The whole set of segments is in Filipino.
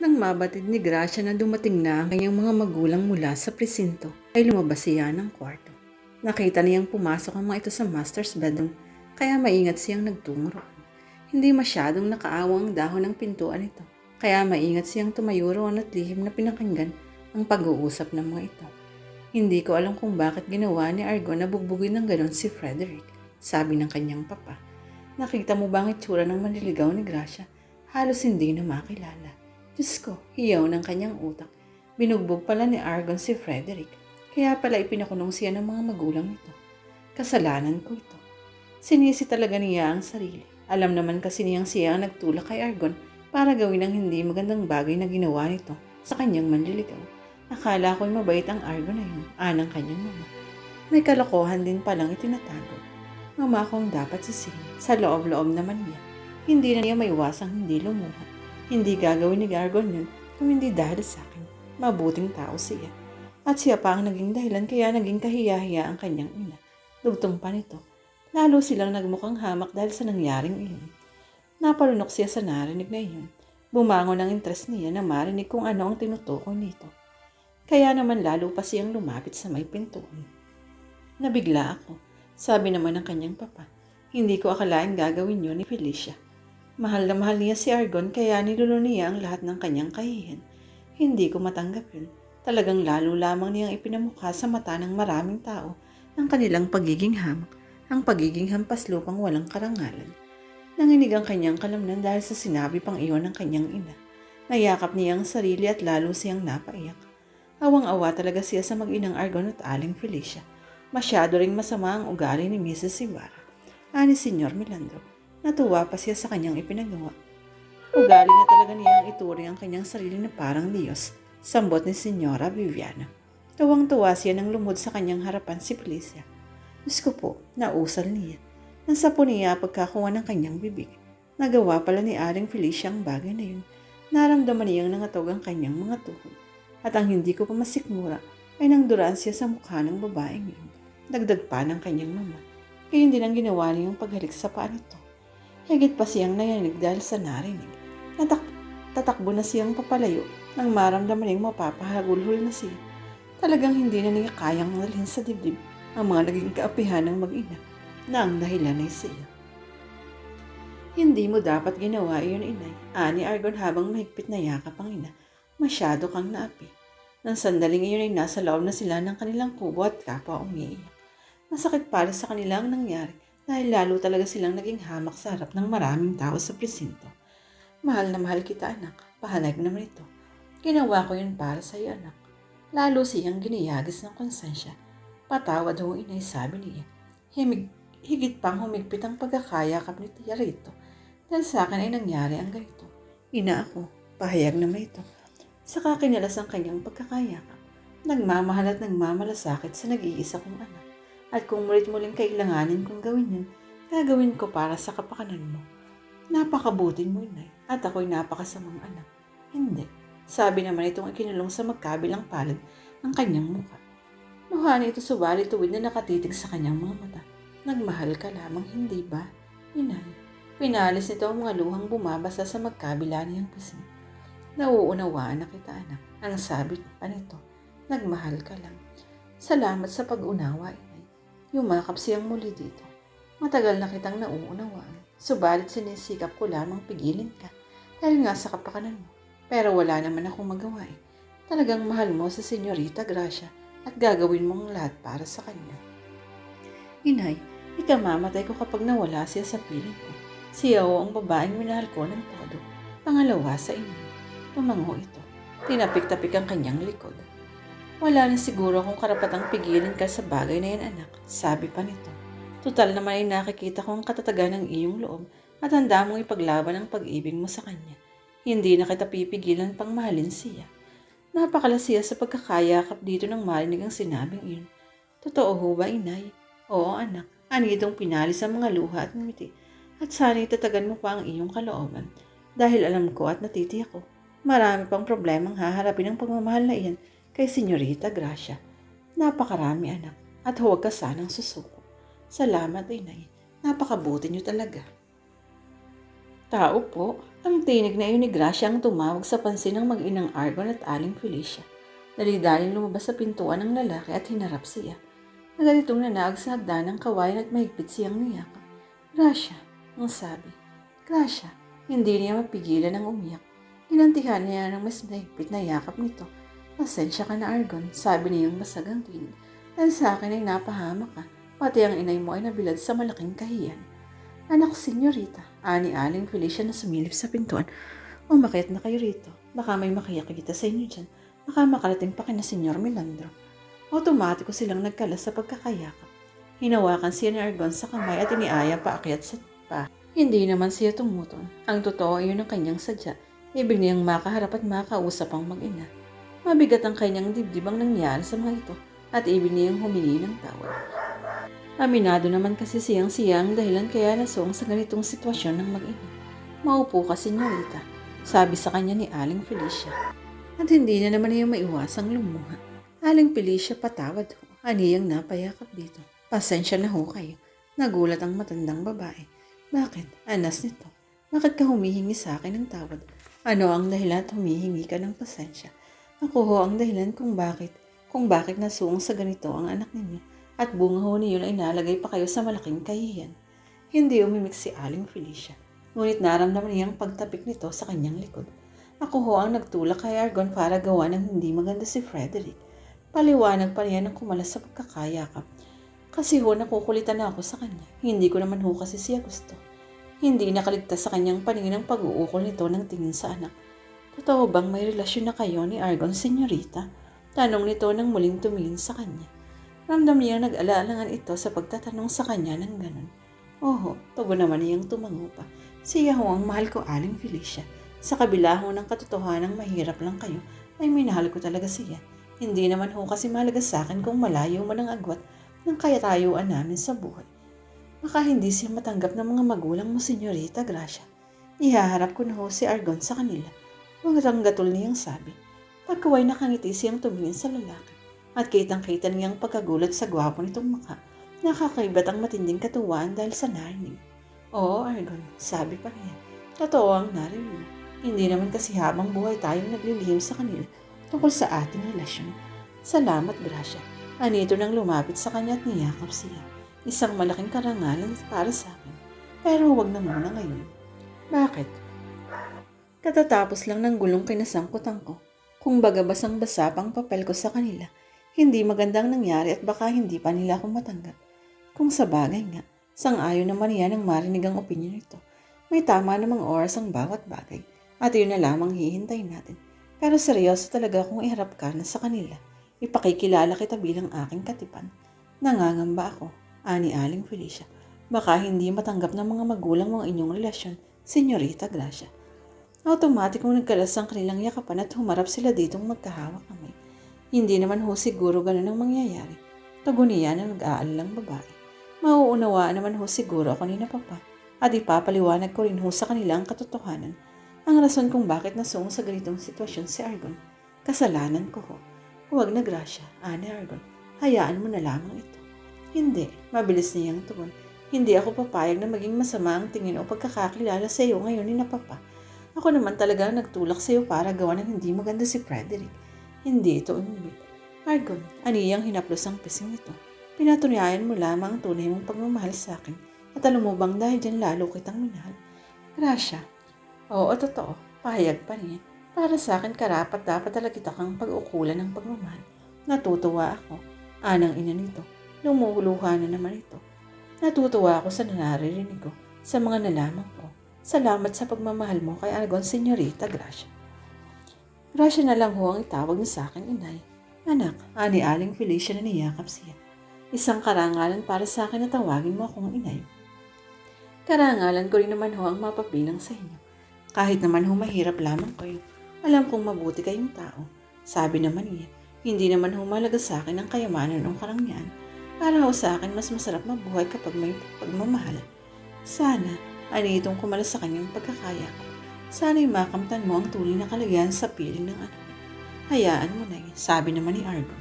Nang mabatid ni Gracia na dumating na ang kanyang mga magulang mula sa presinto, ay lumabas siya ng kwarto. Nakita niyang pumasok ang mga ito sa master's bedroom, kaya maingat siyang nagtungo. Hindi masyadong nakaawang ang dahon ng pintuan ito, kaya maingat siyang tumayo roon at lihim na pinakinggan ang pag-uusap ng mga ito. Hindi ko alam kung bakit ginawa ni Argon na bugbugin ng ganon si Frederick, sabi ng kanyang papa. Nakita mo ba ang itsura ng manliligaw ni Gracia? Halos hindi na makilala. Diyos ko, hiyaw ng kanyang utak. Binugbog pala ni Argon si Frederick. Kaya pala ipinakulong siya ng mga magulang nito. Kasalanan ko ito. Sinisi talaga niya ang sarili. Alam naman kasi niyang siya ang nagtulak kay Argon para gawin ang hindi magandang bagay na ginawa nito sa kanyang manliligaw. Akala ko'y mabait ang Argon na yun, anang kanyang mama. May kalokohan din palang itinatago. Mama ko ang dapat sisihin. Sa loob-loob naman niya. Hindi na niya maiwasang hindi lumuha. Hindi gagawin ni Argon yun kung hindi dahil sa akin. Mabuting tao siya. At siya pa ang naging dahilan kaya naging kahiya-hiya ang kanyang ina. Dugtong pa nito. Lalo silang nagmukhang hamak dahil sa nangyaring iyon. Napalunok siya sa narinig na iyon. Bumangon ang interes niya na marinig kung ano ang tinutukoy nito. Kaya naman lalo pa siyang lumapit sa may pintuan. Nabigla ako. Sabi naman ng kanyang papa, hindi ko akalain gagawin yun ni Felicia. Mahal na mahal niya si Argon kaya nilulo niya ang lahat ng kanyang kahihin. Hindi ko matanggap yun. Talagang lalo lamang niyang ipinamukha sa mata ng maraming tao ang kanilang pagiging hamak, ang pagiging hampas lupang walang karangalan. Nanginig ang kanyang kalamnan dahil sa sinabi pang iyon ng kanyang ina. Nayakap niya ang sarili at lalo siyang napaiyak. Awang-awa talaga siya sa mag-inang Argon at Aling Felicia. Masyado ring masama ang ugali ni Mrs. Ibarra. Ani Senyor Milandro. Natuwa pa siya sa kanyang ipinagawa. Ugali na talaga niyang ituring ang kanyang sarili na parang Diyos. Sambot ni Senyora Viviana. Tuwang-tuwa siya nang lumod sa kanyang harapan si Felicia. Diyos ko po, nausal niya. Nasa po niya pagkakuha ng kanyang bibig. Nagawa pala ni Aling Felicia ang bagay na yun. Naramdaman niyang nangatog ang kanyang mga tuhod. At ang hindi ko pa masikmura ay nang duraan siya sa mukha ng babaeng yun. Dagdag pa ng kanyang mama. Kaya hindi nang ginawa niyang paghalik sa paa nito. Higit pa siyang nayanig dahil sa narinig. Natak tatakbo na siyang papalayo nang maramdaman niyang mapapahagulhol na siya. Talagang hindi na niya kayang dalhin sa dibdib ang mga naging kaapihan ng mag-ina na ang dahilan ay siya. Hindi mo dapat ginawa iyon, inay. Ani Argon habang mahigpit na yakap ang ina. Masyado kang naapi. Nang sandaling iyon ay nasa loob na sila ng kanilang kubo at kapwa umiiyak. Masakit para sa kanila ang nangyari dahil lalo talaga silang naging hamak sa harap ng maraming tao sa presinto. Mahal na mahal kita anak, pahanag naman ito. Ginawa ko yun para sa iyo anak. Lalo siyang giniyagis ng konsensya. Patawad ho inay sabi niya. Himig, higit pang humigpit ang pagkakayakap ni Tia Rito dahil sa akin ay nangyari ang ganito. Ina ako, pahayag naman ito. Saka kinalas ang kanyang pagkakayakap. Nagmamahal at nagmamalasakit sa nag-iisa kong anak. At kung mulit muling kailanganin kong gawin yun, gagawin ko para sa kapakanan mo. Napakabuti mo, inay. At ako'y napakasamang anak. Hindi. Sabi naman itong ikinulong sa magkabilang palad ng kanyang mukha. Mukha ito subalit tuwid na nakatitig sa kanyang mga mata. Nagmahal ka lamang, hindi ba? Inay. Pinalis nito ang mga luhang bumabasa sa magkabila niyang pisngi. Nauunawaan na kita, anak. Ang sabi pa nito, nagmahal ka lang. Salamat sa pag-unawa, inay. Yumakap siyang muli dito. Matagal na kitang nauunawaan. Subalit sinisikap ko lamang pigilin ka dahil nga sa kapakanan mo. Pero wala naman akong magawa eh. Talagang mahal mo sa Senyorita Gracia at gagawin mong lahat para sa kanya. Inay, ikamamatay ko kapag nawala siya sa piling ko. Siya o ang babaeng minahal ko ng todo. Pangalawa sa inyo. Tumango ito. Tinapik-tapik ang kanyang likod. Wala na siguro kung karapatang pigilin ka sa bagay na yan, anak. Sabi pa nito. Tutal naman ay nakikita ko ang katatagan ng iyong loob at handa mong ipaglaban ang pag-ibig mo sa kanya. Hindi na kita pipigilan pang mahalin siya. Napakalasiya sa pagkakayakap dito ng marinig ang sinabing iyon. Totoo ho ba, inay? Oo, anak. Anitong pinalis ang mga luha at ngiti. At sana itatagan mo pa ang iyong kalooban. Dahil alam ko at natitiyak ko, marami pang problemang haharapin ng pagmamahal na iyan kay Senyorita Gracia. Napakarami, anak. At huwag ka sanang susuko. Salamat, inay. Napakabuti niyo talaga. Tao po, ang tinig na iyon ni Gracia ang tumawag sa pansin ng mag-inang Argon at Aling Felicia. Dali-daling lumabas sa pintuan ng lalaki at hinarap siya. Nagalitong nanaag sa hagdan ng kawayan at mahigpit siyang niyakap. Gracia, ang sabi. Gracia, hindi niya mapigilan ang umiyak. Inantihan niya ng mas mahigpit na yakap nito. Pasensya ka na Argon, sabi niyang masagang tinig. Dahil sa akin ay napahama ka, pati ang inay mo ay nabilad sa malaking kahiyan. Anak, senyorita, ani aling Felicia na sumilip sa pintuan. Umakit na kayo rito. Baka may makiyakita sa inyo dyan. Baka makarating pa kina Senyor Milandro. Automatiko silang nagkalas sa pagkakayakap. Hinawakan siya ni Argon sa kamay at iniaya paakyat sa pa. Hindi naman siya tumuton. Ang totoo ay yun ang kanyang sadya. Ibig niyang makaharap at makausap ang mag-ina. Mabigat ang kanyang dibdib ang nangyari sa mga ito at ibig niyang humingi ng tawad. Aminado naman kasi siyang siyang dahilan kaya nasong sa ganitong sitwasyon ng mag-ina. Maupo ka, senyorita, sabi sa kanya ni Aling Felicia. At hindi na naman niya maiwasang lumuha. Aling Felicia patawad ho. Aniyang napayakap dito. Pasensya na ho kayo. Nagulat ang matandang babae. Bakit? Anas nito. Bakit ka humihingi sa akin ng tawad? Ano ang dahilan at humihingi ka ng pasensya? Ako ho ang dahilan kung bakit. Kung bakit nasuong sa ganito ang anak ninyo at bunga ho niyo ay nalagay pa kayo sa malaking kahihiyan. Hindi umimik si Aling Felicia. Ngunit naramdaman niyang pagtapik nito sa kanyang likod. Ako ho ang nagtulak kay Argon para gawa ng hindi maganda si Frederick. Paliwanag pa niya ng kumalas sa pagkakayakap. Kasi ho nakukulitan na ako sa kanya. Hindi ko naman ho kasi siya gusto. Hindi nakaligtas sa kanyang paningin ang pag-uukol nito ng tingin sa anak. Totoo bang may relasyon na kayo ni Argon, senyorita? Tanong nito nang muling tumingin sa kanya. Ramdam niya nag-alaalangan ito sa pagtatanong sa kanya ng ganon. Oho, tugo naman niyang tumango pa. Siya ho ang mahal ko, Aling Felicia. Sa kabila ho ng katotohanan mahirap lang kayo, ay minahal ko talaga siya. Hindi naman ho kasi mahalaga sa akin kung malayo man ang agwat ng kayatayuan namin sa buhay. Baka hindi siya matanggap ng mga magulang mo, Senyorita Gracia. Ihaharap ko na ho si Argon sa kanila. Huwag gatol niyang sabi. Pagkaway nakangiti siyang tumingin sa lalaki. At kitang-kita niyang pagkagulat sa gwapo nitong mukha. Nakakaibat ang matinding katuwaan dahil sa narinig. Oo, Argon, sabi pa niya. Totoo ang narinig. Hindi naman kasi habang buhay tayong naglilihim sa kanila tungkol sa ating relasyon. Salamat, Gracia. Anito nang lumapit sa kanya at niyakap siya. Isang malaking karangalan para sa akin. Pero huwag na muna ngayon. Bakit? Katatapos lang ng gulong kinasangkutan ko. Kung baga basang-basa pang papel ko sa kanila, hindi magandang nangyari at baka hindi pa nila ako matanggap. Kung sa bagay nga, sang-ayon naman yan ang marinig ang opinion nito. May tama namang oras ang bawat bagay at yun na lamang hihintayin natin. Pero seryoso talaga kung iharap ka na sa kanila. Ipakikilala kita bilang aking katipan. Nangangamba ako, ani Aling Felicia. Baka hindi matanggap ng mga magulang mo ang inyong relasyon, Senyorita Gracia. Automatic kung nagkalas ang kanilang yakapan at humarap sila ditong magkahawak kamay. Hindi naman ho siguro ganun ang mangyayari. Taguniya ng nag-aalalang babae. Mauunawaan naman ho siguro ako ni na papa at ipapaliwanag ko rin ho sa kanila ang katotohanan. Ang rason kung bakit nasong sa ganitong sitwasyon si Argon. Kasalanan ko ho. Huwag na Gracia, Ane Argon. Hayaan mo na lamang ito. Hindi, mabilis niyang tugon. Hindi ako papayag na maging masama ang tingin o pagkakakilala sa iyo ngayon ni na papa. Ako naman talaga nagtulak sa iyo para gawa ng hindi maganda si Frederick. Hindi ito umibig. Argon, aniyang hinaplos ang pising nito. Pinatunayan mo lamang ang tunay mong pagmamahal sa akin at alam mo bang dahil dyan lalo kitang minahal. Gracia, oo totoo, pahayag pa niya. Para sa akin karapat dapat talaga kita kang pag-ukulan ng pagmamahal. Natutuwa ako. Anang ina nito. Lumuluha na naman ito. Natutuwa ako sa naririnig ko, sa mga nalaman ko. Salamat sa pagmamahal mo kay Argon Senyorita Gracia. Gracia na lang ho ang itawag niya sa akin, inay. Anak, ani Aling Felicia na niyakap siya. Isang karangalan para sa akin na tawagin mo akong inay. Karangalan ko rin naman ho ang mapabilang sa inyo. Kahit naman ho mahirap lamang kayo, alam kong mabuti kayong tao. Sabi naman niya, hindi naman ho malaga sa akin ang kayamanan o karangyaan. Para ho sa akin mas masarap mabuhay kapag may pagmamahal. Sana, ani itong kumalas sa kanyang pagkakaya. Sana'y makamtan mo ang tunay na kalagayan sa piling ng anak. Hayaan mo na sabi naman ni Argon.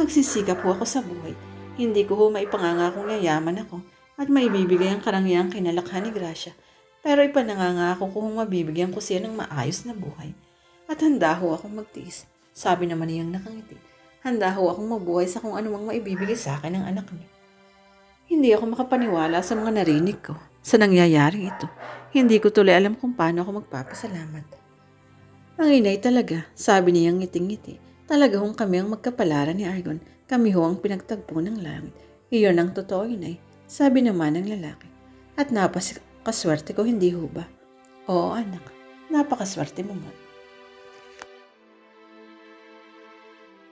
Magsisikap ho ako sa buhay. Hindi ko ho maipangangakong yayaman ako at maibibigay ang karangyang kinalakhan ni Gracia. Pero ipanangangako ko kung mabibigyan ko siya ng maayos na buhay. At handa ho akong magtiis. Sabi naman niyang nakangiti. Handa ho akong mabuhay sa kung anumang maibibigay sa akin ng anak niya. Hindi ako makapaniwala sa mga narinig ko. Sa nangyayaring ito. Hindi ko tuloy alam kung paano ako magpapasalamat. Ang inay talaga, sabi niyang ngiting-ngiti. Talaga hong kami ang magkapalaran ni Argon. Kami ho ang pinagtagpo ng langit. Iyon ang totoo, inay. Sabi naman ng lalaki. At napakaswerte ko, hindi ho ba? Oo, anak. Napakaswerte mo nga.